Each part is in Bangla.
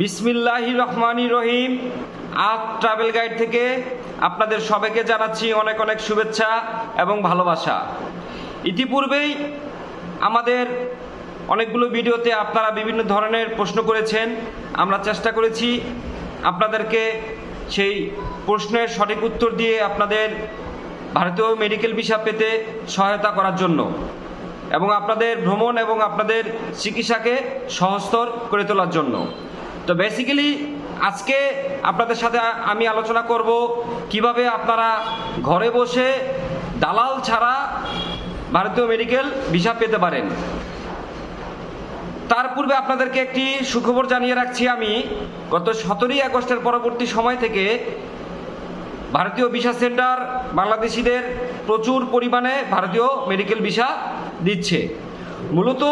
বিসমিল্লাহ রহমানি রহিম। আপ ট্রাভেল গাইড থেকে আপনাদের সবাইকে জানাচ্ছি অনেক অনেক শুভেচ্ছা এবং ভালোবাসা। ইতিপূর্বেই আমাদের অনেকগুলো ভিডিওতে আপনারা বিভিন্ন ধরনের প্রশ্ন করেছেন। আমরা চেষ্টা করেছি আপনাদেরকে সেই প্রশ্নের সঠিক উত্তর দিয়ে আপনাদের ভারতীয় মেডিকেল ভিসা পেতে সহায়তা করার জন্য এবং আপনাদের ভ্রমণ এবং আপনাদের চিকিৎসাকে সহজতর করে তোলার জন্য। তো বেসিক্যালি আজকে আপনাদের সাথে আমি আলোচনা করব কীভাবে আপনারা ঘরে বসে দালাল ছাড়া ভারতীয় মেডিকেল ভিসা পেতে পারেন। তার পূর্বে আপনাদেরকে একটি সুখবর জানিয়ে রাখছি আমি। গত সতেরোই আগস্টের পরবর্তী সময় থেকে ভারতীয় ভিসা সেন্টার বাংলাদেশিদের প্রচুর পরিমাণে ভারতীয় মেডিকেল ভিসা দিচ্ছে। মূলত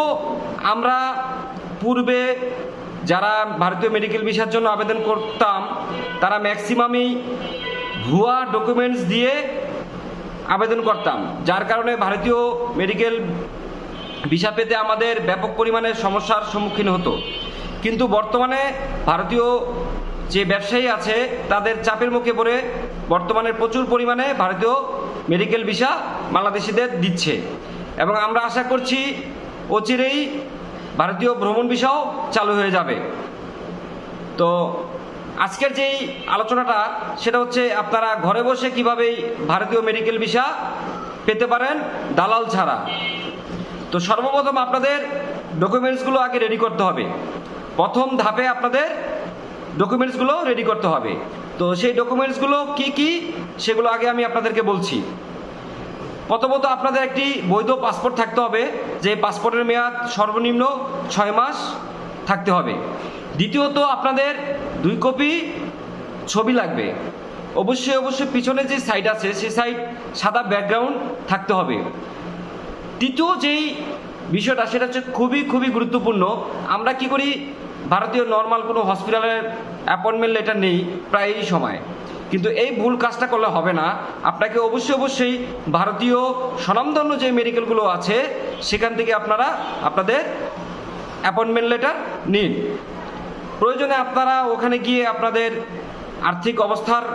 আমরা পূর্বে যারা ভারতীয় মেডিকেল ভিসার জন্য আবেদন করতাম, তারা ম্যাক্সিমামই ভুয়া ডকুমেন্টস দিয়ে আবেদন করতাম। যার কারণে ভারতীয় মেডিকেল ভিসা পেতে আমাদের ব্যাপক পরিমাণে সমস্যার সম্মুখীন হতো। কিন্তু বর্তমানে ভারতীয় যে ব্যবসায়ী আছে, তাদের চাপের মুখে পড়ে বর্তমানে প্রচুর পরিমাণে ভারতীয় মেডিকেল ভিসা বাংলাদেশিদের দিচ্ছে। এবং আমরা আশা করছি অচিরেই ভারতীয় ভ্রমণ ভিসাও চালু হয়ে যাবে। তো আজকের যেই আলোচনাটা, সেটা হচ্ছে আপনারা ঘরে বসে কীভাবে ভারতীয় মেডিকেল ভিসা পেতে পারেন দালাল ছাড়া। তো সর্বপ্রথম আপনাদের ডকুমেন্টসগুলো আগে রেডি করতে হবে। প্রথম ধাপে আপনাদের ডকুমেন্টসগুলো রেডি করতে হবে। তো সেই ডকুমেন্টসগুলো কি কি, সেগুলো আগে আমি আপনাদেরকে বলছি। প্রথমত আপনাদের একটি বৈধ পাসপোর্ট থাকতে হবে, যে পাসপোর্টের মেয়াদ সর্বনিম্ন ছয় মাস থাকতে হবে। দ্বিতীয়ত আপনাদের দুই কপি ছবি লাগবে। অবশ্যই অবশ্যই পিছনে যে সাইড আছে সেই সাইড সাদা ব্যাকগ্রাউন্ড থাকতে হবে। তৃতীয় যেই বিষয়টা, সেটা হচ্ছে খুবই খুবই গুরুত্বপূর্ণ। আমরা কি করি, ভারতীয় নর্মাল কোনো হসপিটালের অ্যাপয়েন্টমেন্ট লেটার নেই প্রায়ই সময়। কিন্তু এই ভুল কাজটা করলে হবে না। আপনাকে অবশ্যই অবশ্যই ভারতীয় স্বনামধন্য যে মেডিকেলগুলো আছে, সেখান থেকে আপনারা আপনাদের অ্যাপয়েন্টমেন্ট লেটার নিন। প্রয়োজনে আপনারা ওখানে গিয়ে আপনাদের আর্থিক অবস্থার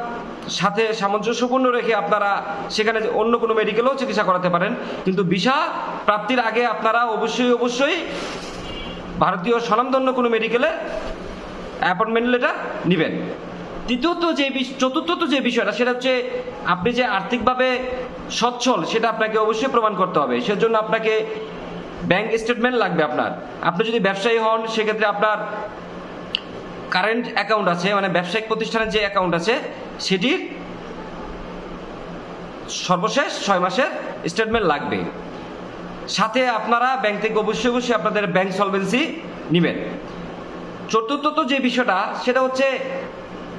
সাথে সামঞ্জস্যপূর্ণ রেখে আপনারা সেখানে অন্য কোনো মেডিকেলও চিকিৎসা করাতে পারেন। কিন্তু ভিসা প্রাপ্তির আগে আপনারা অবশ্যই অবশ্যই ভারতীয় স্বনামধন্য কোনো মেডিকেলে অ্যাপয়েন্টমেন্ট লেটার নেবেন। তৃতীয়ত যে চতুর্থত যে বিষয়টা, সেটা হচ্ছে আপনি যে আর্থিকভাবে সচ্ছল, সেটা আপনাকে অবশ্যই প্রমাণ করতে হবে। সেজন্য আপনাকে ব্যাংক স্টেটমেন্ট লাগবে আপনার। আপনি যদি ব্যবসায়ী হন, সেক্ষেত্রে আপনার কারেন্ট অ্যাকাউন্ট আছে মানে ব্যবসায়িক প্রতিষ্ঠানের যে অ্যাকাউন্ট আছে, সেটির সর্বশেষ ছয় মাসের স্টেটমেন্ট লাগবে। সাথে আপনারা ব্যাংক থেকে অবশ্যই অবশ্যই আপনাদের ব্যাংক সলভেন্সি নেবেন। চতুর্থত যে বিষয়টা, সেটা হচ্ছে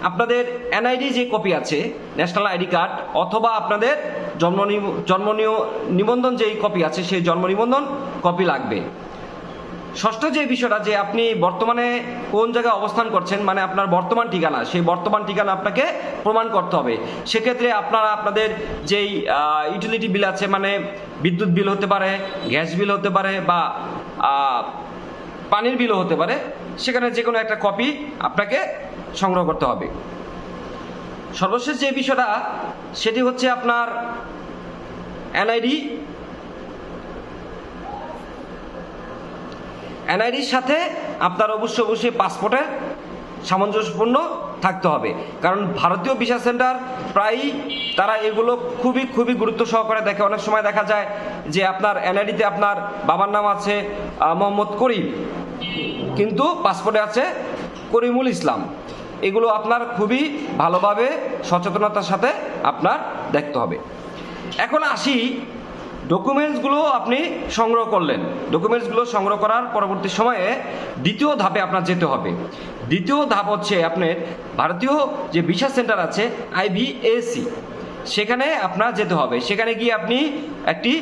আপনাদের এনআইডি যে কপি আছে ন্যাশনাল আইডি কার্ড অথবা আপনাদের জন্ম জন্ম নিবন্ধন যেই কপি আছে, সেই জন্ম নিবন্ধন কপি লাগবে। ষষ্ঠ যে বিষয়টা, যে আপনি বর্তমানে কোন জায়গায় অবস্থান করছেন মানে আপনার বর্তমান ঠিকানা, সেই বর্তমান ঠিকানা আপনাকে প্রমাণ করতে হবে। সেক্ষেত্রে আপনারা আপনাদের যেই ইউটিলিটি বিল আছে মানে বিদ্যুৎ বিল হতে পারে গ্যাস বিল হতে পারে, বা পানির বিলও হতে পারে, সেখানে যে কোনো একটা কপি আপনাকে সংগ্রহ করতে হবে। সর্বশেষ যে বিষয়টা, সেটি হচ্ছে আপনার এনআইডি। এনআইডির সাথে আপনার অবশ্যই অবশ্যই পাসপোর্টের সামঞ্জস্যপূর্ণ থাকতে হবে। কারণ ভারতীয় ভিসা সেন্টার প্রায়ই তারা এগুলো খুবই খুবই গুরুত্ব সহকারে দেখে। অনেক সময় দেখা যায় যে আপনার এনআইডিতে আপনার বাবার নাম আছে মোহাম্মদ করিম। কিন্তু পাসপোর্টে আছে করিমুল ইসলাম। এগুলো আপনার খুবই ভালোভাবে সচেতনতার সাথে আপনার দেখতে হবে। এখন আসি ডকুমেন্টসগুলো আপনি সংগ্রহ করলেন। ডকুমেন্টসগুলো সংগ্রহ করার পরবর্তী সময়ে দ্বিতীয় ধাপে আপনার যেতে হবে। দ্বিতীয় ধাপ হচ্ছে আপনার ভারতীয় যে ভিসা সেন্টার আছে আইভিএসি সেখানে আপনার যেতে হবে। সেখানে গিয়ে আপনি একটি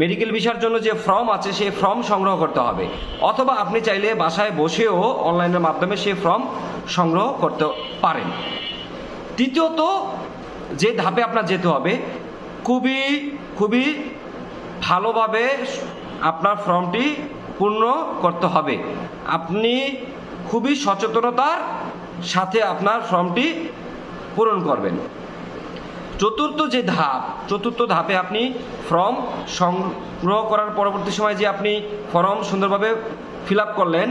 মেডিকেল ভিসার জন্য যে ফর্ম আছে, সেই ফর্ম সংগ্রহ করতে হবে। অথবা আপনি চাইলে বাসায় বসেও অনলাইনের মাধ্যমে সেই ফর্ম সংগ্রহ করতে পারেন। তৃতীয়ত, যে ধাপে আপনার যেতে হবে, খুবই খুবই ভালোভাবে আপনার ফর্মটি পূর্ণ করতে হবে। আপনি খুবই সচেতনতার সাথে আপনার ফর্মটি পূরণ করবেন। চতুর্থ যে ধাপ, চতুর্থ ধাপে আপনি ফর্ম সংগ্রহ করার পরবর্তী সময় যে আপনি ফর্ম সুন্দরভাবে ফিল করলেন,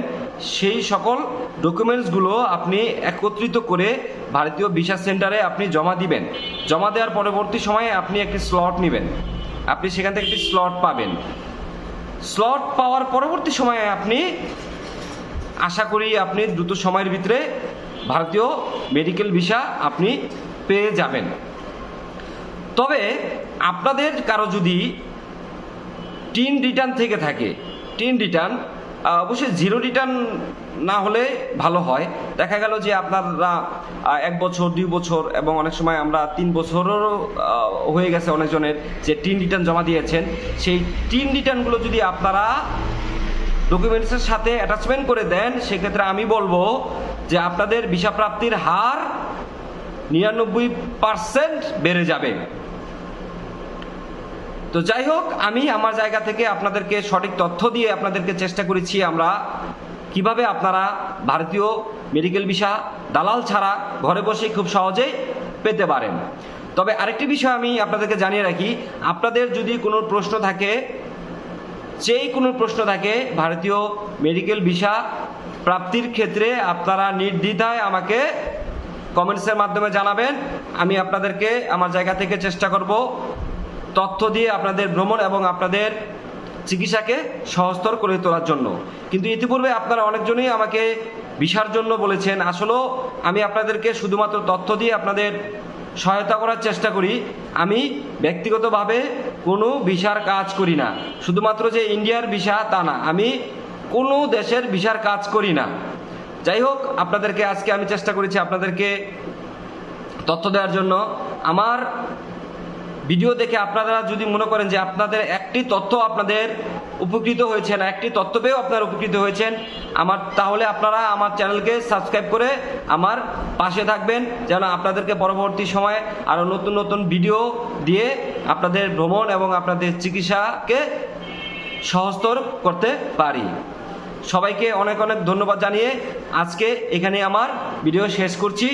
সেই সকল ডকুমেন্টসগুলো আপনি একত্রিত করে ভারতীয় ভিসা সেন্টারে আপনি জমা দিবেন। জমা দেওয়ার পরবর্তী সময়ে আপনি একটি স্লট নেবেন। আপনি সেখান থেকে একটি স্লট পাবেন। স্লট পাওয়ার পরবর্তী সময়ে আপনি, আশা করি আপনি দ্রুত সময়ের ভিতরে ভারতীয় মেডিকেল ভিসা আপনি পেয়ে যাবেন। তবে আপনাদের কারও যদি টিন রিটার্ন থেকে থাকে টিন রিটার্ন অবশ্যই জিরো রিটার্ন না হলে ভালো হয়। দেখা গেল যে আপনারা এক বছর, দুই বছর এবং অনেক সময় আমরা তিন বছরেরও হয়ে গেছে অনেকজনের যে টিন রিটার্ন জমা দিয়েছেন। সেই টিন রিটার্নগুলো যদি আপনারা ডকুমেন্টসের সাথে অ্যাটাচমেন্ট করে দেন, সেক্ষেত্রে আমি বলব যে আপনাদের ভিসা প্রাপ্তির হার নিরানব্বই পার্সেন্ট বেড়ে যাবে। তো যাই হোক, আমি আমার জায়গা থেকে আপনাদেরকে সঠিক তথ্য দিয়ে আপনাদেরকে চেষ্টা করেছি আমরা কীভাবে আপনারা ভারতীয় মেডিকেল ভিসা দালাল ছাড়া ঘরে বসে খুব সহজেই পেতে পারেন। তবে আরেকটি বিষয় আমি আপনাদেরকে জানিয়ে রাখি, আপনাদের যদি কোনো প্রশ্ন থাকে, যেই কোনো প্রশ্ন থাকে, ভারতীয় মেডিকেল ভিসা প্রাপ্তির ক্ষেত্রে আপনারা নির্দ্বিধায় আমাকে কমেন্টসের মাধ্যমে জানাবেন। আমি আপনাদেরকে আমার জায়গা থেকে চেষ্টা করব তথ্য দিয়ে আপনাদের ভ্রমণ এবং আপনাদের চিকিৎসাকে সহজতর করে তোলার জন্য। কিন্তু ইতিপূর্বে আপনারা অনেকজনই আমাকে ভিসার জন্য বলেছেন, আসলেও আমি আপনাদেরকে শুধুমাত্র তথ্য দিয়ে আপনাদের সহায়তা করার চেষ্টা করি। আমি ব্যক্তিগতভাবে কোনো ভিসার কাজ করি না। শুধুমাত্র যে ইন্ডিয়ার ভিসা তা না, আমি কোনো দেশের ভিসার কাজ করি না। যাই হোক, আপনাদেরকে আজকে আমি চেষ্টা করেছি আপনাদেরকে তথ্য দেওয়ার জন্য। আমার ভিডিও দেখে আপনারা যদি মনে করেন যে আপনাদের একটি তথ্য আপনাদের উপকৃত হয়েছেন একটি তথ্য পেয়েও আপনারা উপকৃত হয়েছেন, আমার তাহলে আপনারা আমার চ্যানেলকে সাবস্ক্রাইব করে আমার পাশে থাকবেন, যেন আপনাদেরকে পরবর্তী সময়ে আরও নতুন নতুন ভিডিও দিয়ে আপনাদের ভ্রমণ এবং আপনাদের চিকিৎসাকে সহজতর করতে পারি। সবাইকে অনেক অনেক ধন্যবাদ জানিয়ে আজকে এখানে আমার ভিডিও শেষ করছি।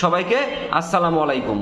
সবাইকে আসসালামু আলাইকুম।